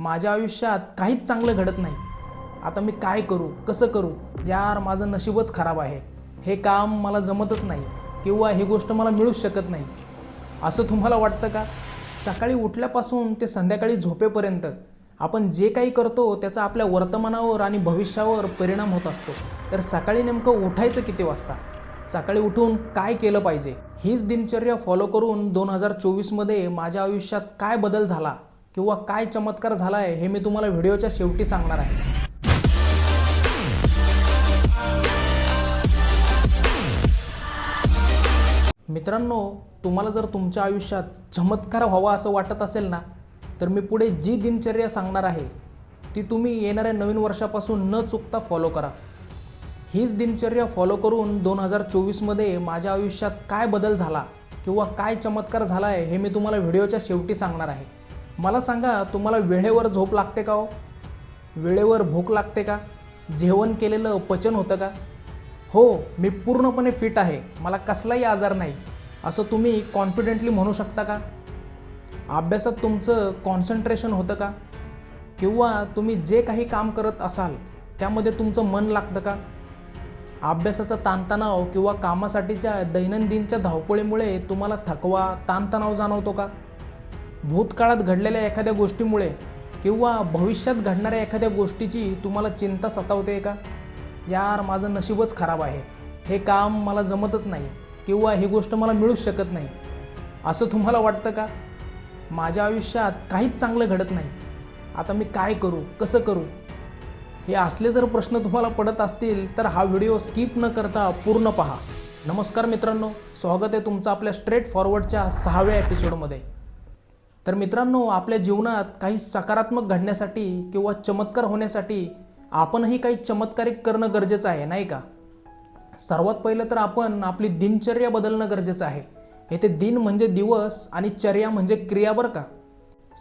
माझ्या आयुष्यात काहीच चांगलं घडत नाही. आता मी काय करू कसं करू? यार माझं नशीबच खराब आहे. हे काम मला जमतच नाही किंवा ही गोष्ट मला मिळूच शकत नाही. असं तुम्हाला वाटतं का? सकाळी उठल्यापासून ते संध्याकाळी झोपेपर्यंत आपण जे काही करतो त्याचा आपल्या वर्तमानावर आणि भविष्यावर परिणाम होत असतो. तर सकाळी नेमकं उठायचं किती वाजता? सकाळी उठून काय केलं पाहिजे? हीच दिनचर्या फॉलो करून दोन हजार चोवीसमध्ये माझ्या आयुष्यात काय बदल झाला? किंवा काय चमत्कार झाला आहे हे मी तुम्हाला व्हिडिओच्या शेवटी सांगणार आहे. मित्रांनो तुम्हाला जर तुमच्या आयुष्यात चमत्कार व्हावा असं वाटत असेल ना तर मी पुढे जी दिनचर्या सांगणार आहे ती तुम्ही येणाऱ्या नवीन वर्षापासून न चुकता फॉलो करा. हीच दिनचर्या फॉलो करून दोन हजार चोवीसमध्ये माझ्या आयुष्यात काय बदल झाला किंवा काय चमत्कार झाला आहे हे मी तुम्हाला व्हिडिओच्या शेवटी सांगणार आहे. मला सांगा तुम्हाला वेळेवर झोप लागते का हो? वेळेवर भूक लागते का? जेवण केलेलं पचन होतं का? हो मी पूर्णपणे फिट आहे. मला कसलाही आजार नाही. असं तुम्ही कॉन्फिडेंटली म्हणू शकता का? अभ्यासात तुमचं कॉन्सन्ट्रेशन होतं का? किंवा तुम्ही जे काही काम करत असाल त्यामध्ये तुमचं मन लागतं का? अभ्यासाचा ताणतणाव किंवा कामासाठीच्या दैनंदिनच्या धावपळीमुळे तुम्हाला थकवा ताणतणाव जाणवतो का? भूतकाळात घडलेल्या एखाद्या गोष्टीमुळे किंवा भविष्यात घडणाऱ्या एखाद्या गोष्टीची तुम्हाला चिंता सतावते का? यार माझं नशीबच खराब आहे. हे काम मला जमतच नाही किंवा ही गोष्ट मला मिळूच शकत नाही. असं तुम्हाला वाटतं का? माझ्या आयुष्यात काहीच चांगलं घडत नाही. आता मी काय करू? कसं करू? हे असले जर प्रश्न तुम्हाला पडत असतील तर हा व्हिडिओ स्किप न करता पूर्ण पहा. नमस्कार मित्रांनो स्वागत आहे तुमचं आपल्या स्ट्रेट फॉरवर्डच्या सहाव्या एपिसोडमध्ये तर मित्रांनो आपल्या जीवनात काही सकारात्मक घडण्यासाठी किंवा चमत्कार होण्यासाठी आपणही काही चमत्कारिक करणं गरजेचं आहे नाही का? सर्वात पहिलं तर आपण आपली दिनचर्या बदलणं गरजेचं आहे. हे ते दिन म्हणजे दिवस आणि चर्या म्हणजे क्रिया बरं का?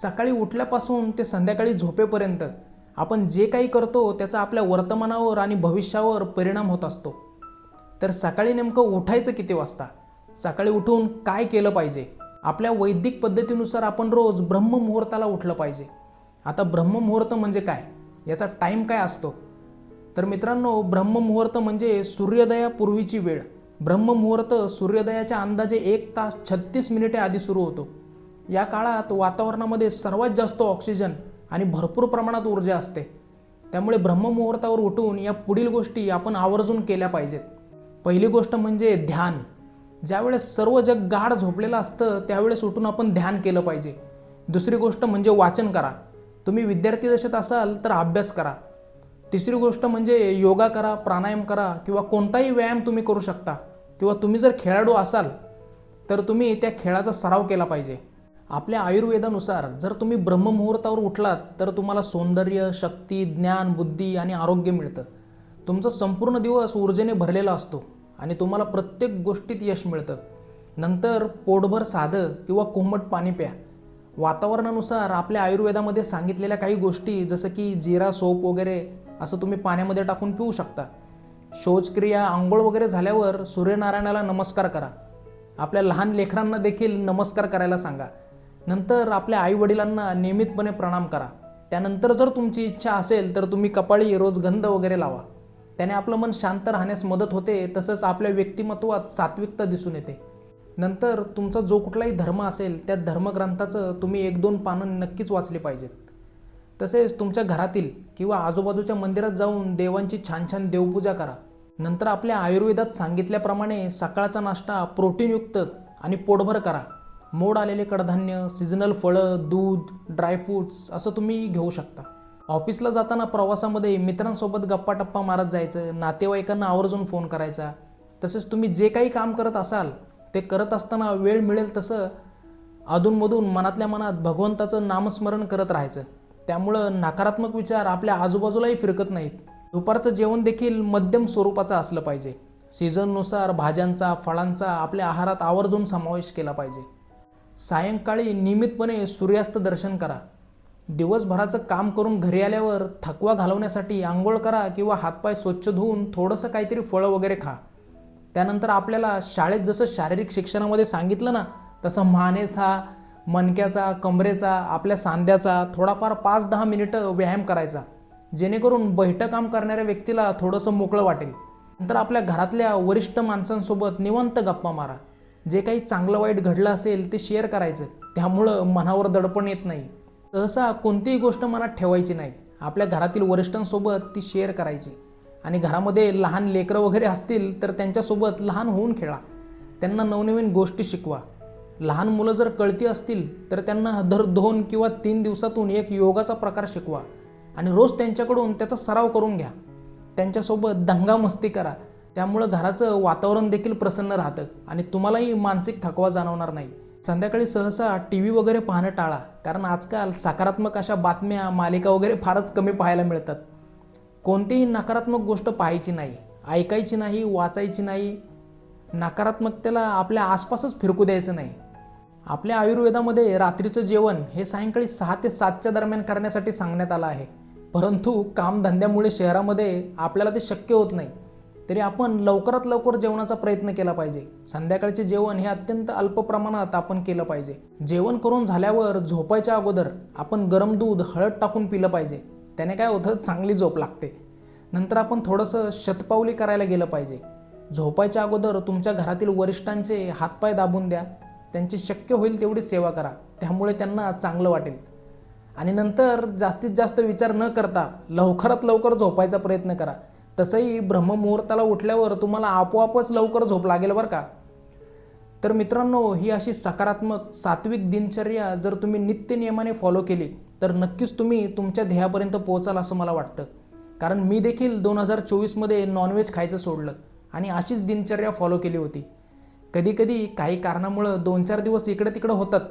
सकाळी उठल्यापासून ते संध्याकाळी झोपेपर्यंत आपण जे काही करतो त्याचा आपल्या वर्तमानावर आणि भविष्यावर परिणाम होत असतो. तर सकाळी नेमकं उठायचं किती वाजता? सकाळी उठून काय केलं पाहिजे? आपल्या वैदिक पद्धतीनुसार आपण रोज ब्रह्ममुहूर्ताला उठलं पाहिजे. आता ब्रह्ममुहूर्त म्हणजे काय? याचा टाईम काय असतो? तर मित्रांनो ब्रह्ममुहूर्त म्हणजे सूर्योदयापूर्वीची वेळ. ब्रह्ममुहूर्त सूर्योदयाच्या अंदाजे एक तास छत्तीस मिनिटे आधी सुरू होतो. या काळात वातावरणामध्ये सर्वात जास्त ऑक्सिजन आणि भरपूर प्रमाणात ऊर्जा असते. त्यामुळे ब्रह्ममुहूर्तावर उठून या पुढील गोष्टी आपण आवर्जून केल्या पाहिजेत. पहिली गोष्ट म्हणजे ध्यान. ज्यावेळेस सर्व जग गाढ झोपलेलं असतं त्यावेळेस उठून आपण ध्यान केलं पाहिजे. दुसरी गोष्ट म्हणजे वाचन करा. तुम्ही विद्यार्थी दशेत असाल तर अभ्यास करा. तिसरी गोष्ट म्हणजे योगा करा प्राणायाम करा किंवा कोणताही व्यायाम तुम्ही करू शकता किंवा तुम्ही जर खेळाडू असाल तर तुम्ही त्या खेळाचा सराव केला पाहिजे. आपल्या आयुर्वेदानुसार जर तुम्ही ब्रह्ममुहूर्तावर उठलात तर तुम्हाला सौंदर्य शक्ती ज्ञान बुद्धी आणि आरोग्य मिळतं. तुमचा संपूर्ण दिवस ऊर्जेने भरलेला असतो. आणि तुम्हाला प्रत्येक गोष्टीत यश मिळतं. नंतर पोटभर साधं किंवा कोमट पाणी प्या. वातावरणानुसार आपल्या आयुर्वेदामध्ये सांगितलेल्या काही गोष्टी जसं की जिरा सोप वगैरे असं तुम्ही पाण्यामध्ये टाकून पिऊ शकता. शौचक्रिया आंघोळ वगैरे झाल्यावर सूर्यनारायणाला नमस्कार करा. आपल्या लहान लेकरांना देखील नमस्कार करायला सांगा. नंतर आपल्या आईवडिलांना नियमितपणे प्रणाम करा. त्यानंतर जर तुमची इच्छा असेल तर तुम्ही कपाळी रोज गंध वगैरे लावा. त्याने आपलं मन शांत राहण्यास मदत होते तसंच आपल्या व्यक्तिमत्वात सात्विकता दिसून येते. नंतर तुमचा जो कुठलाही धर्म असेल त्या धर्मग्रंथाचं तुम्ही एक दोन पानं नक्कीच वाचली पाहिजेत. तसेच तुमच्या घरातील किंवा आजूबाजूच्या मंदिरात जाऊन देवांची छान छान देवपूजा करा. नंतर आपल्या आयुर्वेदात सांगितल्याप्रमाणे सकाळचा नाश्ता प्रोटीनयुक्त आणि पोटभर करा. मोड आलेले कडधान्य सीझनल फळं दूध ड्रायफ्रूट्स असं तुम्ही घेऊ शकता. ऑफिसला जाताना प्रवासामध्ये मित्रांसोबत गप्पा टप्पा मारत जायचं नातेवाईकांना आवर्जून फोन करायचा. तसेच तुम्ही जे काही काम करत असाल ते करत असताना वेळ मिळेल तसं अधूनमधून मनातल्या मनात भगवंताचं नामस्मरण करत राहायचं. त्यामुळं नकारात्मक विचार आपल्या आजूबाजूलाही फिरकत नाहीत. दुपारचं जेवण देखील मध्यम स्वरूपाचं असलं पाहिजे. सीझननुसार भाज्यांचा फळांचा आपल्या आहारात आवर्जून समावेश केला पाहिजे. सायंकाळी नियमितपणे सूर्यास्त दर्शन करा. दिवसभराचं काम करून घरी आल्यावर थकवा घालवण्यासाठी आंघोळ करा किंवा हातपाय स्वच्छ धुवून थोडंसं काहीतरी फळं वगैरे खा. त्यानंतर आपल्याला शाळेत जसं शारीरिक शिक्षणामध्ये सांगितलं ना तसं मानेचा मणक्याचा कमरेचा आपल्या सांध्याचा थोडाफार पाच दहा मिनिटं व्यायाम करायचा जेणेकरून बैठं काम करणाऱ्या व्यक्तीला थोडंसं मोकळं वाटेल. नंतर आपल्या घरातल्या वरिष्ठ माणसांसोबत निवंत गप्पा मारा. जे काही चांगलं वाईट घडलं असेल ते शेअर करायचं. त्यामुळं मनावर दडपण येत नाही. सहसा कोणतीही गोष्ट मनात ठेवायची नाही. आपल्या घरातील वरिष्ठांसोबत ती शेअर करायची. आणि घरामध्ये लहान लेकरं वगैरे असतील तर त्यांच्यासोबत लहान होऊन खेळा. त्यांना नवनवीन गोष्टी शिकवा. लहान मुलं जर कळती असतील तर त्यांना दर दोन किंवा तीन दिवसातून एक योगाचा प्रकार शिकवा. आणि रोज त्यांच्याकडून त्याचा सराव करून घ्या. त्यांच्यासोबत दंगा मस्ती करा. त्यामुळं घराचं वातावरण देखील प्रसन्न राहतं आणि तुम्हालाही मानसिक थकवा जाणवणार नाही. संध्याकाळी सहसा टी व्ही वगैरे पाहणं टाळा. कारण आजकाल सकारात्मक अशा बातम्या मालिका वगैरे फारच कमी पाहायला मिळतात. कोणतीही नकारात्मक गोष्ट पाहायची नाही ऐकायची नाही वाचायची नाही. नकारात्मकतेला आपल्या आसपासच फिरकू द्यायचं नाही. आपल्या आयुर्वेदामध्ये रात्रीचं जेवण हे सायंकाळी सहा ते सातच्या दरम्यान करण्यासाठी सांगण्यात आलं आहे. परंतु कामधंद्यामुळे शहरामध्ये आपल्याला ते शक्य होत नाही. तरी आपण लवकरात लवकर जेवणाचा प्रयत्न केला पाहिजे. संध्याकाळचे जेवण हे अत्यंत अल्प प्रमाणात आपण केलं पाहिजे. जेवण करून झाल्यावर झोपायच्या अगोदर आपण गरम दूध हळद टाकून पिलं पाहिजे. त्याने काय होतं? चांगली झोप लागते. नंतर आपण थोडंसं शतपावली करायला गेलं पाहिजे. झोपायच्या अगोदर तुमच्या घरातील वरिष्ठांचे हातपाय दाबून द्या. त्यांची शक्य होईल तेवढी सेवा करा. त्यामुळे त्यांना चांगलं वाटेल. आणि नंतर जास्तीत जास्त विचार न करता लवकरात लवकर झोपायचा प्रयत्न करा. तसंही ब्रह्ममुहूर्ताला उठल्यावर तुम्हाला आपोआपच लवकर झोप लागेल बरं का? तर मित्रांनो ही अशी सकारात्मक सात्विक दिनचर्या जर तुम्ही नित्य नियमाने फॉलो केली तर नक्कीच तुम्ही तुमच्या ध्येयापर्यंत पोहोचाल असं मला वाटतं. कारण मी देखील दोन हजार चोवीसमध्ये नॉनव्हेज खायचं सोडलं आणि अशीच दिनचर्या फॉलो केली होती. कधीकधी काही कारणामुळं दोन चार दिवस इकडं तिकडं होतात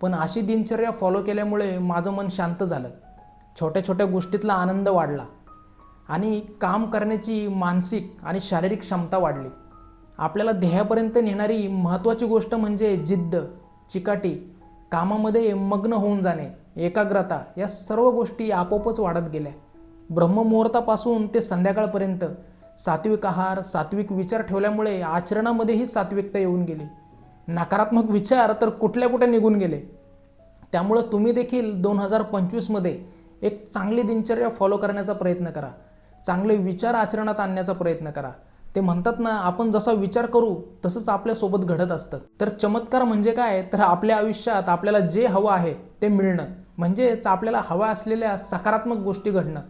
पण अशी दिनचर्या फॉलो केल्यामुळे माझं मन शांत झालं. छोट्या छोट्या गोष्टीतला आनंद वाढला. आणि काम करण्याची मानसिक आणि शारीरिक क्षमता वाढली. आपल्याला ध्येयापर्यंत नेणारी महत्त्वाची गोष्ट म्हणजे जिद्द चिकाटी कामामध्ये मग्न होऊन जाणे एकाग्रता या सर्व गोष्टी आपोआपच वाढत गेल्या. ब्रह्ममुहूर्तापासून ते संध्याकाळपर्यंत सात्विक आहार सात्विक विचार ठेवल्यामुळे आचरणामध्येही सात्विकता येऊन गेली. नकारात्मक विचार तर कुठल्या कुठे निघून गेले. त्यामुळं तुम्ही देखील दोन हजार पंचवीसमध्ये एक चांगली दिनचर्या फॉलो करण्याचा प्रयत्न करा. चांगले विचार आचरणात आणण्याचा प्रयत्न करा. ते म्हणतात ना आपण जसा विचार करू तसंच आपल्यासोबत घडत असतं. तर चमत्कार म्हणजे काय? तर आपल्या आयुष्यात आपल्याला जे हवं आहे ते मिळणं. म्हणजेच आपल्याला हव्या असलेल्या सकारात्मक गोष्टी घडणं.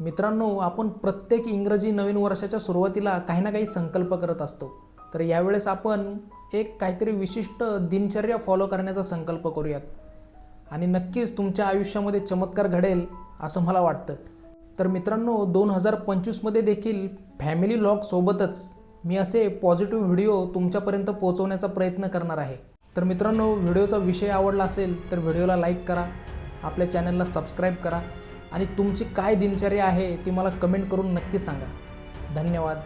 मित्रांनो आपण प्रत्येक इंग्रजी नवीन वर्षाच्या सुरुवातीला काही ना काही संकल्प करत असतो. तर यावेळेस आपण एक काहीतरी विशिष्ट दिनचर्या फॉलो करण्याचा संकल्प करूयात. आणि नक्कीच तुमच्या आयुष्यामध्ये चमत्कार घडेल असं मला वाटतं. तर मित्रांनो दोन हजार पंचवीसमध्ये देखील फॅमिली लॉकसोबतच मी असे पॉझिटिव्ह व्हिडिओ तुमच्यापर्यंत पोहोचवण्याचा प्रयत्न करणार आहे. तर मित्रांनो व्हिडिओचा विषय आवडला असेल तर व्हिडिओला लाईक करा आपल्या चॅनलला सबस्क्राईब करा आणि तुमची काय दिनचर्या आहे ती मला कमेंट करून नक्की सांगा. धन्यवाद.